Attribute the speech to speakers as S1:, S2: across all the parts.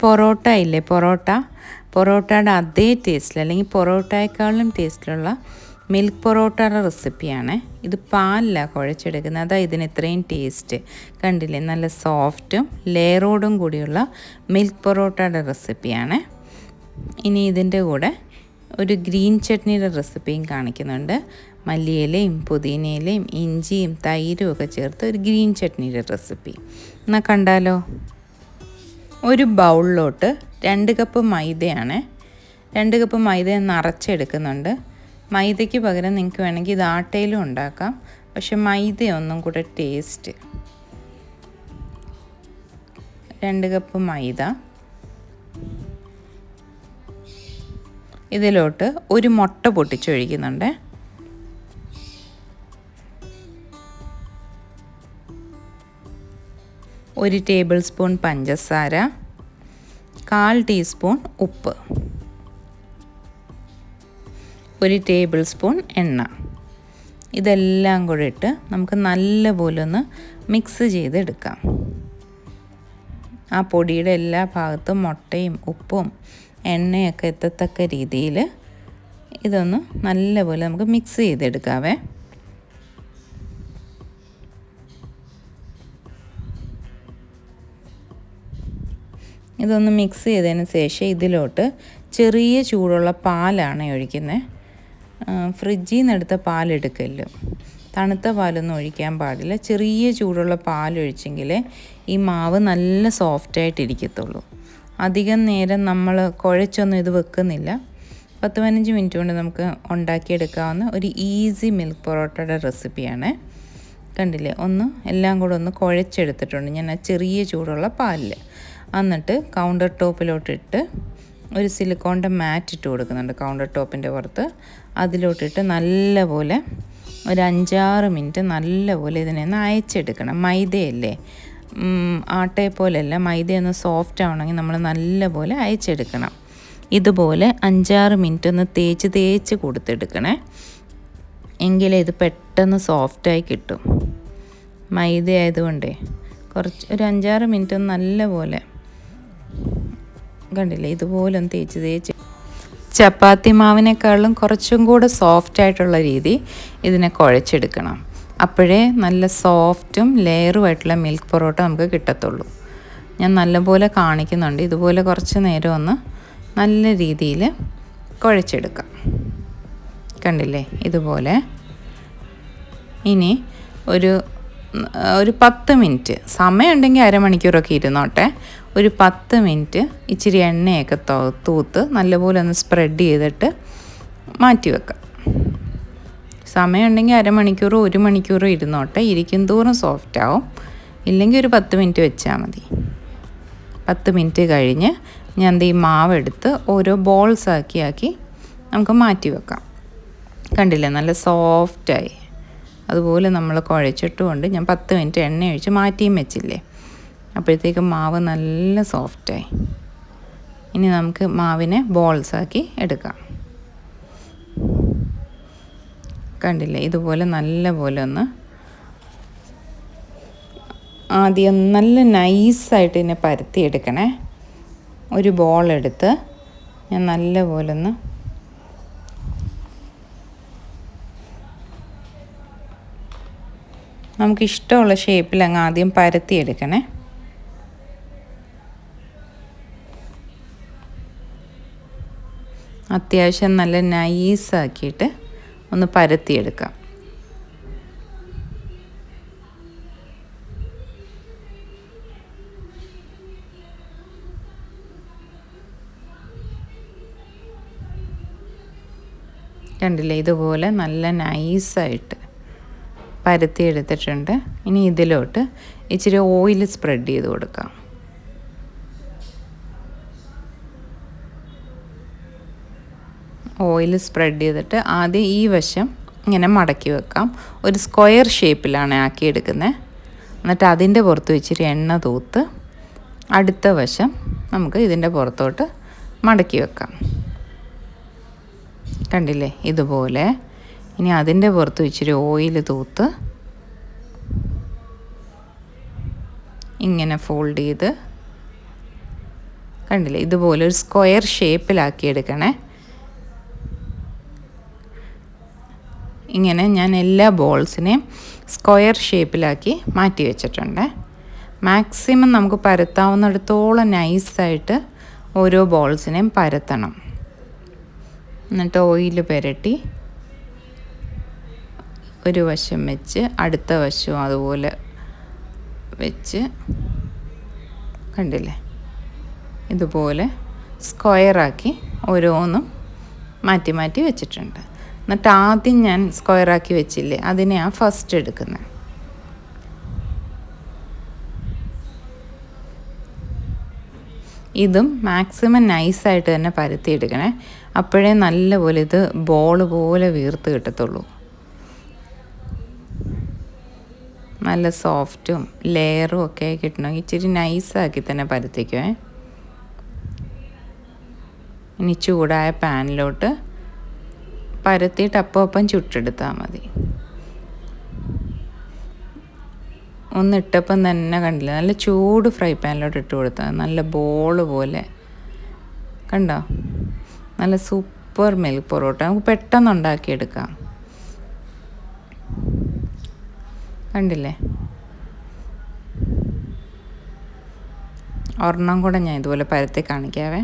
S1: പൊറോട്ട ഇല്ലേ പൊറോട്ട. പൊറോട്ടയുടെ അതേ ടേസ്റ്റിൽ അല്ലെങ്കിൽ പൊറോട്ടയെക്കാളും ടേസ്റ്റിലുള്ള മിൽക്ക് പൊറോട്ടയുടെ റെസിപ്പിയാണ് ഇത് പാലിലാണ് കുഴച്ചെടുക്കുന്നത്. അതാ ഇതിന് ഇത്രയും ടേസ്റ്റ് കണ്ടില്ലേ? നല്ല സോഫ്റ്റും ലെയറോടും കൂടിയുള്ള മിൽക്ക് പൊറോട്ടയുടെ റെസിപ്പിയാണ് ഇനി ഇതിന്റെ കൂടെ ഒരു ഗ്രീൻ ചട്നിയുടെ റെസിപ്പിയും കാണിക്കുന്നുണ്ട്. മല്ലിയിലയും പുതിനയിലയും ഇഞ്ചിയും തൈരും ഒക്കെ ചേർത്ത് ഒരു ഗ്രീൻ ചട്നിയുടെ റെസിപ്പി എന്നാൽ കണ്ടാലോ? ഒരു ബൗളിലോട്ട് രണ്ട് കപ്പ് മൈദയാണ്. രണ്ട് കപ്പ് മൈദ നിറച്ചെടുക്കുന്നുണ്ട് മൈദയ്ക്ക് പകരം നിങ്ങൾക്ക് വേണമെങ്കിൽ ഇത് ആട്ടയിലും ഉണ്ടാക്കാം. പക്ഷെ മൈദ ഒന്നും കൂടെ ടേസ്റ്റ് രണ്ട് കപ്പ് മൈദ. ഇതിലോട്ട് ഒരു മുട്ട പൊട്ടിച്ചൊഴിക്കുന്നുണ്ട്. ഒരു ടേബിൾ സ്പൂൺ പഞ്ചസാര. കാൽ ടീസ്പൂൺ ഉപ്പ്. ഒരു ടേബിൾ സ്പൂൺ എണ്ണ. ഇതെല്ലാം കൂടെ ഇട്ട് നമുക്ക് നല്ലപോലെ ഒന്ന് മിക്സ് ചെയ്തെടുക്കാം. ആ പൊടിയുടെ എല്ലാ ഭാഗത്തും മുട്ടയും ഉപ്പും എണ്ണയൊക്കെ എത്തത്തക്ക രീതിയിൽ ഇതൊന്ന് നല്ലപോലെ നമുക്ക് മിക്സ് ചെയ്തെടുക്കാവേ. ഇതൊന്ന് മിക്സ് ചെയ്തതിന് ശേഷം ഇതിലോട്ട് ചെറിയ ചൂടുള്ള പാലാണ് ഒഴിക്കുന്നത് ഫ്രിഡ്ജിൽ നിന്ന് എടുത്ത പാലെടുക്കല്ലോ. തണുത്ത പാലൊന്നും ഒഴിക്കാൻ പാടില്ല. ചെറിയ ചൂടുള്ള പാലൊഴിച്ചെങ്കിൽ ഈ മാവ് നല്ല സോഫ്റ്റായിട്ട് ഇരിക്കത്തുള്ളൂ അധികം നേരം നമ്മൾ കുഴച്ചൊന്നും ഇത് വെക്കുന്നില്ല. പത്ത് പതിനഞ്ച് മിനിറ്റ് കൊണ്ട് നമുക്ക് ഉണ്ടാക്കിയെടുക്കാവുന്ന ഒരു ഈസി മിൽക്ക് പൊറോട്ടയുടെ റെസിപ്പിയാണ് കണ്ടില്ലേ? ഒന്ന് എല്ലാം കൂടെ ഒന്ന് കുഴച്ചെടുത്തിട്ടുണ്ട്. ഞാൻ ആ ചെറിയ ചൂടുള്ള പാലിൽ എന്നിട്ട് കൗണ്ടർ ടോപ്പിലോട്ടിട്ട് ഒരു സിലിക്കോണിന്റെ മാറ്റ് ഇട്ട് കൊടുക്കുന്നുണ്ട് കൗണ്ടർ ടോപ്പിന്റെ പുറത്ത്. അതിലോട്ടിട്ട് നല്ലപോലെ ഒരു അഞ്ചാറ് മിനിറ്റ് നല്ലപോലെ ഇതിനെ ഒന്ന് അയച്ചെടുക്കണം. മൈദയല്ലേ? ആട്ടയെ പോലെയല്ല. മൈദയൊന്ന് സോഫ്റ്റ് ആവണമെങ്കിൽ നമ്മൾ നല്ലപോലെ അയച്ചെടുക്കണം. ഇതുപോലെ അഞ്ചാറ് മിനിറ്റ് ഒന്ന് തേച്ച് തേച്ച് കൊടുത്തെടുക്കണേ. എങ്കിലേ ഇത് പെട്ടെന്ന് സോഫ്റ്റായി കിട്ടും. മൈദ ആയതുകൊണ്ടേ കുറച്ച് ഒരു അഞ്ചാറ് മിനിറ്റ് ഒന്ന് നല്ലപോലെ കണ്ടില്ലേ? ഇതുപോലെ ഒന്ന് തേച്ച് തേച്ച്. ചപ്പാത്തി മാവിനേക്കാളും കുറച്ചും കൂടെ സോഫ്റ്റ് ആയിട്ടുള്ള രീതി ഇതിനെ കുഴച്ചെടുക്കണം. അപ്പോഴേ നല്ല സോഫ്റ്റും ലെയറുമായിട്ടുള്ള മിൽക്ക് പൊറോട്ട നമുക്ക് കിട്ടത്തുള്ളൂ. ഞാൻ നല്ലപോലെ കാണിക്കുന്നുണ്ട്. ഇതുപോലെ കുറച്ച് നേരം ഒന്ന് നല്ല രീതിയിൽ കുഴച്ചെടുക്കാം. കണ്ടില്ലേ? ഇതുപോലെ. ഇനി ഒരു ഒരു പത്ത് മിനിറ്റ്. സമയമുണ്ടെങ്കിൽ അരമണിക്കൂറൊക്കെ ഇരുന്നോട്ടെ. ഒരു പത്ത് മിനിറ്റ് ഇച്ചിരി എണ്ണയൊക്കെ തൂത്ത് നല്ലപോലെ ഒന്ന് സ്പ്രെഡ് ചെയ്തിട്ട് മാറ്റി വെക്കാം. സമയമുണ്ടെങ്കിൽ അരമണിക്കൂറോ ഒരു മണിക്കൂറോ ഇരുന്നോട്ടെ. ഇരിക്കും തോറും സോഫ്റ്റ് ആവും. ഇല്ലെങ്കിൽ ഒരു പത്ത് മിനിറ്റ് വെച്ചാൽ മതി. പത്ത് മിനിറ്റ് കഴിഞ്ഞ് ഞാൻ ഈ മാവെടുത്ത് ഓരോ ബോൾസ് ആക്കി ആക്കി നമുക്ക് മാറ്റി വെക്കാം. കണ്ടില്ലേ? നല്ല സോഫ്റ്റായി അതുപോലെ നമ്മൾ കുഴച്ചിട്ടുകൊണ്ട് ഞാൻ പത്ത് മിനിറ്റ് എണ്ണ ഒഴിച്ച് മാറ്റിയും വെച്ചില്ലേ? അപ്പോഴത്തേക്കും മാവ് നല്ല സോഫ്റ്റായി. ഇനി നമുക്ക് മാവിനെ ബോൾസാക്കി എടുക്കാം. കണ്ടില്ലേ? ഇതുപോലെ നല്ല പോലെ ഒന്ന് ആദ്യം നല്ല നൈസായിട്ട് ഇതിനെ പരത്തിയെടുക്കണേ. ഒരു ബോൾ എടുത്ത് ഞാൻ നല്ല പോലെ ഒന്ന് നമുക്കിഷ്ടമുള്ള ഷേപ്പിൽ അങ്ങ് ആദ്യം പരത്തിയെടുക്കണേ. അത്യാവശ്യം നല്ല നൈസാക്കിയിട്ട് ഒന്ന് പരത്തിയെടുക്കാം. കണ്ടില്ലേ ഇതുപോലെ നല്ല നൈസായിട്ട് പരത്തിയെടുത്തിട്ടുണ്ട്. ഇനി ഇതിലോട്ട് ഇച്ചിരി ഓയിൽ സ്പ്രെഡ് ചെയ്ത് കൊടുക്കാം. ഓയിൽ സ്പ്രെഡ് ചെയ്തിട്ട് ആദ്യം ഈ വശം ഇങ്ങനെ മടക്കി വെക്കാം. ഒരു സ്ക്വയർ ഷേപ്പിലാണ് ആക്കിയെടുക്കുന്നത് എന്നിട്ട് അതിന്റെ പുറത്ത് വെച്ചിട്ട് എണ്ണ തൂത്ത് അടുത്ത വശം നമുക്ക് ഇതിന്റെ പുറത്തോട്ട് മടക്കി വെക്കാം. കണ്ടില്ലേ? ഇതുപോലെ. ഇനി അതിന്റെ പുറത്ത് വെച്ചിട്ട് ഓയിൽ തൂത്ത് ഇങ്ങനെ ഫോൾഡ് ചെയ്ത് കണ്ടില്ലേ? ഇതുപോലെ ഒരു സ്ക്വയർ ഷേപ്പിലാക്കി എടുക്കണേ ഇങ്ങനെ ഞാൻ എല്ലാ ബോൾസിനെയും സ്ക്വയർ ഷേപ്പിലാക്കി മാറ്റി വെച്ചിട്ടുണ്ട്. മാക്സിമം നമുക്ക് പരത്താവുന്നിടത്തോളം നൈസായിട്ട് ഓരോ ബോൾസിനെയും പരത്തണം. എന്നിട്ട് ഓയിൽ പുരട്ടി ഒരു വശം വെച്ച് അടുത്ത വശവും അതുപോലെ വെച്ച് കണ്ടില്ലേ? ഇതുപോലെ സ്ക്വയറാക്കി ഓരോന്നും മാറ്റി മാറ്റി വെച്ചിട്ടുണ്ട്. എന്നിട്ട് ആദ്യം ഞാൻ സ്ക്വയറാക്കി വെച്ചില്ലേ അതിനെയാണ് ഫസ്റ്റ് എടുക്കുന്നത് ഇതും മാക്സിമം നൈസായിട്ട് തന്നെ പരത്തിയെടുക്കണേ അപ്പോഴേ നല്ലപോലെ ഇത് ബോൾ പോലെ വീർത്ത് കിട്ടത്തുള്ളൂ. നല്ല സോഫ്റ്റും ലെയറും ഒക്കെ കിട്ടണമെങ്കിൽ ഇച്ചിരി നൈസാക്കി തന്നെ പരത്തിക്കുവേ. ഇനി ചൂടായ പാനിലോട്ട് പരത്തിയിട്ട് അപ്പം ചുട്ടെടുത്താൽ മതി. ഒന്നിട്ടപ്പം തന്നെ കണ്ടില്ല. നല്ല ചൂട് ഫ്രൈ പാനിലോട്ട് ഇട്ട് കൊടുത്താൽ നല്ല ബോൾ പോലെ. കണ്ടോ? നല്ല സൂപ്പർ മിൽക്ക് പൊറോട്ട. നമുക്ക് പെട്ടെന്ന് ഉണ്ടാക്കിയെടുക്കാം. കണ്ടില്ലേ? ഒരെണ്ണം കൂടെ ഞാൻ ഇതുപോലെ പരത്തി കാണിക്കാവേ.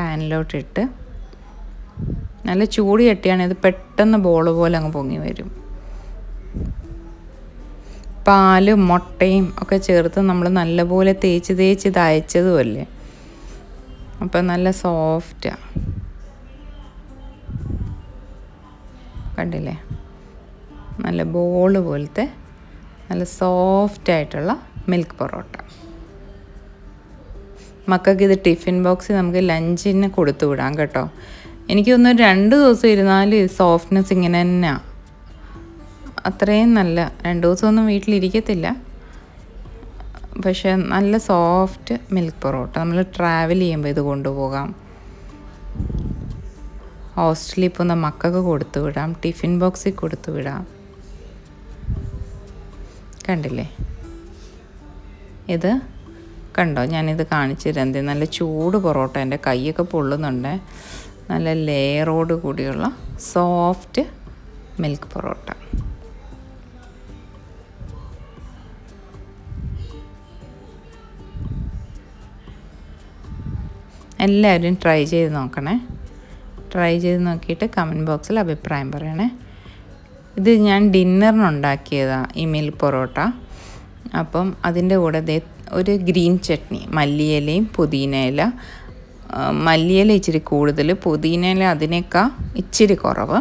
S1: പാനിലോട്ടിട്ട് നല്ല ചൂട് ചട്ടിയാണ് ഇത് പെട്ടെന്ന് ബോൾ പോലെ അങ്ങ് പൊങ്ങി വരും. പാലും മുട്ടയും ഒക്കെ ചേർത്ത് നമ്മൾ നല്ലപോലെ തേച്ച് തേച്ച് ഇത് അപ്പം നല്ല സോഫ്റ്റാണ് കണ്ടില്ലേ? നല്ല ബോൾ പോലത്തെ നല്ല സോഫ്റ്റായിട്ടുള്ള മിൽക്ക് പൊറോട്ട. മക്കൾക്ക് ഇത് ടിഫിൻ ബോക്സ് നമുക്ക് ലഞ്ചിന് കൊടുത്തു വിടാം കേട്ടോ. എനിക്ക് തോന്നുന്നു രണ്ട് ദിവസം ഇരുന്നാൽ സോഫ്റ്റ്നെസ് ഇങ്ങനെ തന്നെയാണ് അത്രയും നല്ല രണ്ട് ദിവസമൊന്നും വീട്ടിലിരിക്കത്തില്ല. പക്ഷേ നല്ല സോഫ്റ്റ് മിൽക്ക് പൊറോട്ട നമ്മൾ ട്രാവൽ ചെയ്യുമ്പോൾ ഇത് കൊണ്ടുപോകാം. ഹോസ്റ്റലിൽ പോകുന്ന മക്കൾക്ക് കൊടുത്തു വിടാം ടിഫിൻ ബോക്സിൽ കൊടുത്തു വിടാം. കണ്ടില്ലേ? ഇത് കണ്ടോ? ഞാനിത് കാണിച്ചു തരാം നല്ല ചൂട് പൊറോട്ട എന്റെ കൈയൊക്കെ പൊള്ളുന്നുണ്ട്. നല്ല ലെയറോട് കൂടിയുള്ള സോഫ്റ്റ് മിൽക്ക് പൊറോട്ട. എല്ലാവരും ട്രൈ ചെയ്ത് നോക്കണേ. ട്രൈ ചെയ്ത് നോക്കിയിട്ട് കമന്റ് ബോക്സിൽ അഭിപ്രായം പറയണേ. ഇത് ഞാൻ ഡിന്നറിനുണ്ടാക്കിയതാണ് ഈ മിൽക്ക് പൊറോട്ട. അപ്പം അതിന്റെ കൂടെ ദേ ഒരു ഗ്രീൻ ചട്നി മല്ലിയിലയും പുതിന ഇല. മല്ലിയില ഇച്ചിരി കൂടുതൽ പുതിന ഇല അതിനേക്കാൾ ഇച്ചിരി കുറവ്.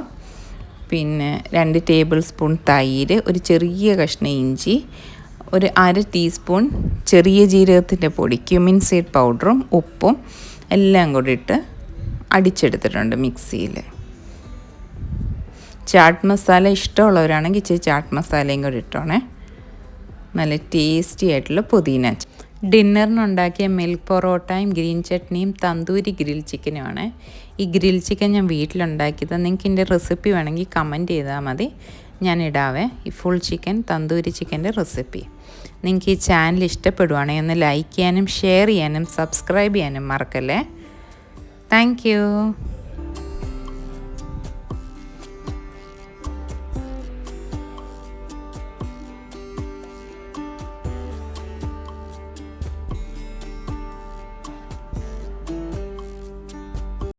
S1: പിന്നെ രണ്ട് ടേബിൾ സ്പൂൺ തൈര് ഒരു ചെറിയ കഷ്ണം ഇഞ്ചി ഒരു അര ടീസ്പൂൺ ചെറിയ ജീരകത്തിന്റെ പൊടി ക്യുമിൻ സീഡ് പൗഡറും ഉപ്പും എല്ലാം കൂടി ഇട്ട് അടിച്ചെടുത്തിട്ടുണ്ട് മിക്സിയിൽ. ചാട്ട് മസാല ഇഷ്ടമുള്ളവരാണെങ്കിൽ ഇച്ചിരി ചാട്ട് മസാലയും കൂടി ഇട്ടോണേ. നല്ല ടേസ്റ്റി ആയിട്ടുള്ള പുതിന. ഡിന്നറിനുണ്ടാക്കിയ മിൽക്ക് പൊറോട്ടയും ഗ്രീൻ ചട്നിയും തന്തൂരി ഗ്രിൽ ചിക്കനുമാണ് ഈ ഗ്രിൽ ചിക്കൻ ഞാൻ വീട്ടിലുണ്ടാക്കിയത്. നിങ്ങൾക്ക് എന്റെ റെസിപ്പി വേണമെങ്കിൽ കമന്റ് ചെയ്താൽ മതി. ഞാൻ ഇടാവേ. ഈ ഫുൾ ചിക്കൻ തന്തൂരി ചിക്കന്റെ റെസിപ്പി നിങ്ങൾക്ക് ഈ ചാനൽ ഇഷ്ടപ്പെടുവാണെങ്കിൽ ഒന്ന് ലൈക്ക് ചെയ്യാനും ഷെയർ ചെയ്യാനും സബ്സ്ക്രൈബ് ചെയ്യാനും മറക്കല്ലേ. താങ്ക്